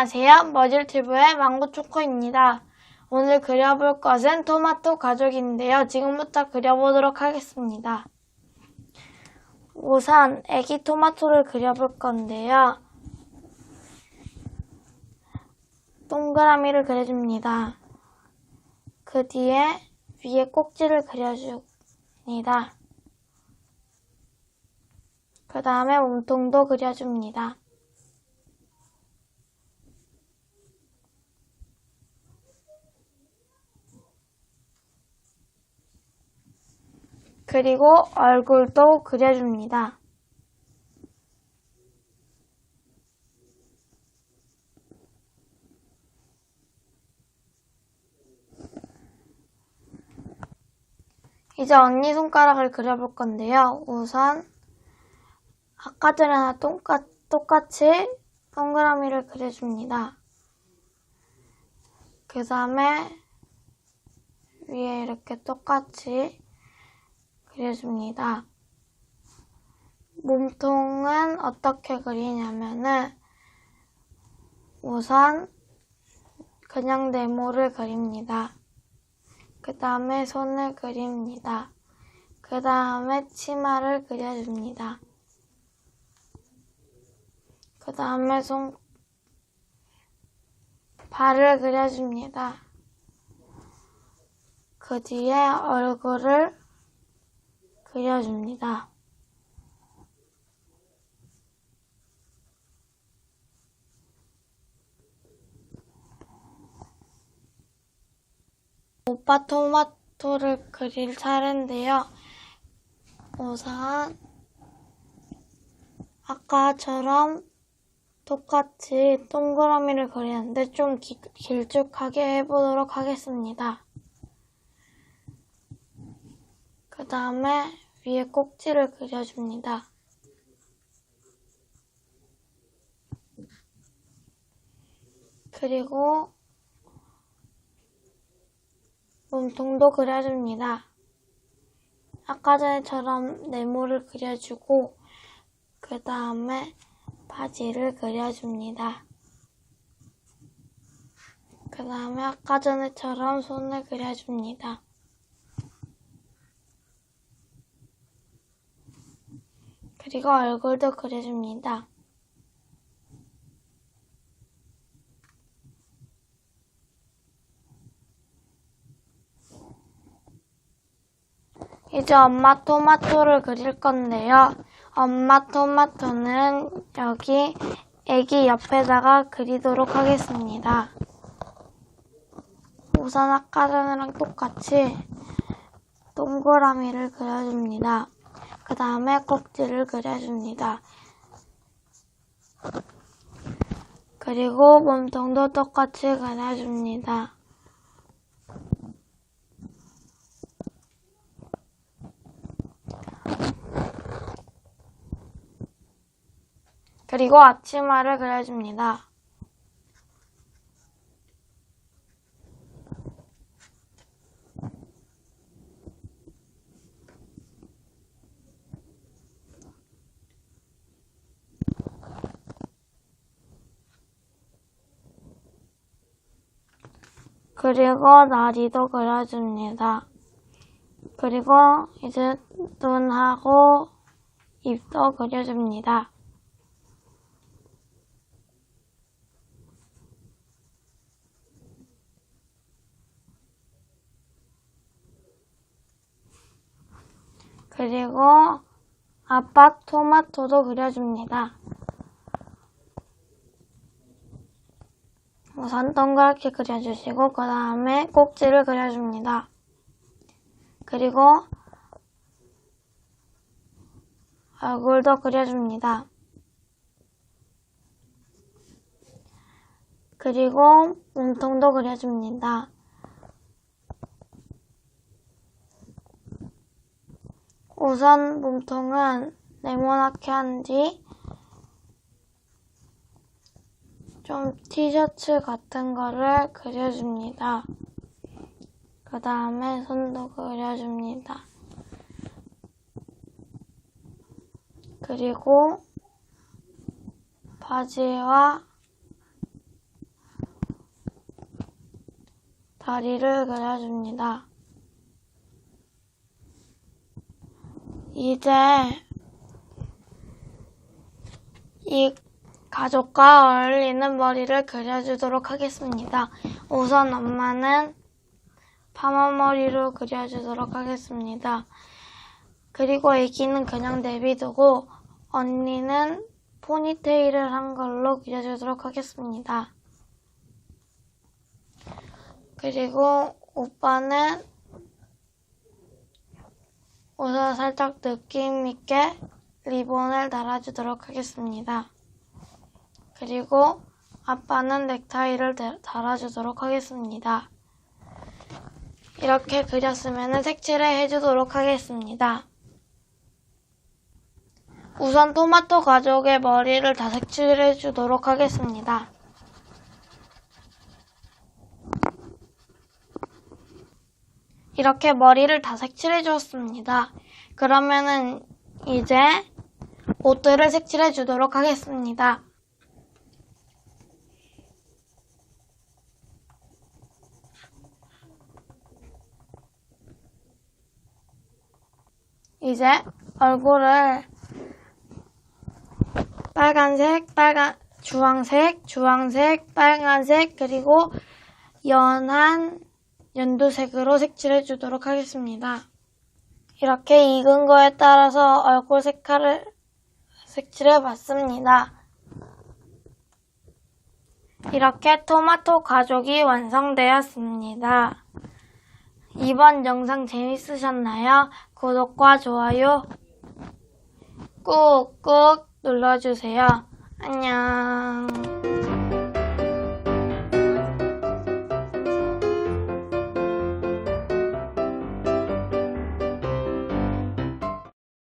안녕하세요. 머질튜브의 망고초코입니다. 오늘 그려볼 것은 토마토 가족인데요. 지금부터 그려보도록 하겠습니다. 우선 애기 토마토를 그려볼 건데요. 동그라미를 그려줍니다. 그 뒤에 위에 꼭지를 그려줍니다. 그 다음에 몸통도 그려줍니다. 그리고 얼굴도 그려줍니다. 이제 언니 손가락을 그려볼 건데요. 우선 아까 전에랑 똑같, 똑같이 동그라미를 그려줍니다. 그 다음에 위에 이렇게 똑같이 그려줍니다. 몸통은 어떻게 그리냐면은 우선 그냥 네모를 그립니다. 그 다음에 손을 그립니다. 그 다음에 치마를 그려줍니다. 그 다음에 손, 발을 그려줍니다. 그 뒤에 얼굴을 그려줍니다. 오빠 토마토를 그릴 차례인데요. 우선 아까처럼 똑같이 동그라미를 그리는데 좀 기, 길쭉하게 해보도록 하겠습니다. 그 다음에 위에 꼭지를 그려줍니다. 그리고 몸통도 그려줍니다. 아까 전에처럼 네모를 그려주고 그 다음에 바지를 그려줍니다. 그 다음에 아까 전에처럼 손을 그려줍니다. 그리고 얼굴도 그려줍니다. 이제 엄마 토마토를 그릴 건데요. 엄마 토마토는 여기 애기 옆에다가 그리도록 하겠습니다. 우선 아까 전이랑 똑같이 동그라미를 그려줍니다. 그 다음에 꼭지를 그려줍니다. 그리고 몸통도 똑같이 그려줍니다. 그리고 앞치마를 그려줍니다. 그리고 나리도 그려줍니다. 그리고 이제 눈하고 입도 그려줍니다. 그리고 아빠 토마토도 그려줍니다. 우선 동그랗게 그려주시고 그 다음에 꼭지를 그려줍니다. 그리고 얼굴도 그려줍니다. 그리고 몸통도 그려줍니다. 우선 몸통은 네모나게 한 뒤 좀 티셔츠 같은 거를 그려줍니다. 그 다음에 손도 그려줍니다. 그리고 바지와 다리를 그려줍니다. 이제 이 가족과 어울리는 머리를 그려주도록 하겠습니다. 우선 엄마는 파마머리로 그려주도록 하겠습니다. 그리고 애기는 그냥 내비두고 언니는 포니테일을 한 걸로 그려주도록 하겠습니다. 그리고 오빠는 우선 살짝 느낌 있게 리본을 달아주도록 하겠습니다. 그리고 아빠는 넥타이를 달- 달아주도록 하겠습니다. 이렇게 그렸으면 색칠을 해주도록 하겠습니다. 우선 토마토 가족의 머리를 다 색칠해 주도록 하겠습니다. 이렇게 머리를 다 색칠해 주었습니다. 그러면은 이제 옷들을 색칠해 주도록 하겠습니다. 이제 얼굴을 빨간색, 빨간, 주황색, 주황색, 빨간색, 그리고 연한 연두색으로 색칠해 주도록 하겠습니다. 이렇게 익은 거에 따라서 얼굴 색깔을 색칠해 봤습니다. 이렇게 토마토 가족이 완성되었습니다. 이번 영상 재밌으셨나요? 구독과 좋아요 꾹꾹 눌러주세요. 안녕.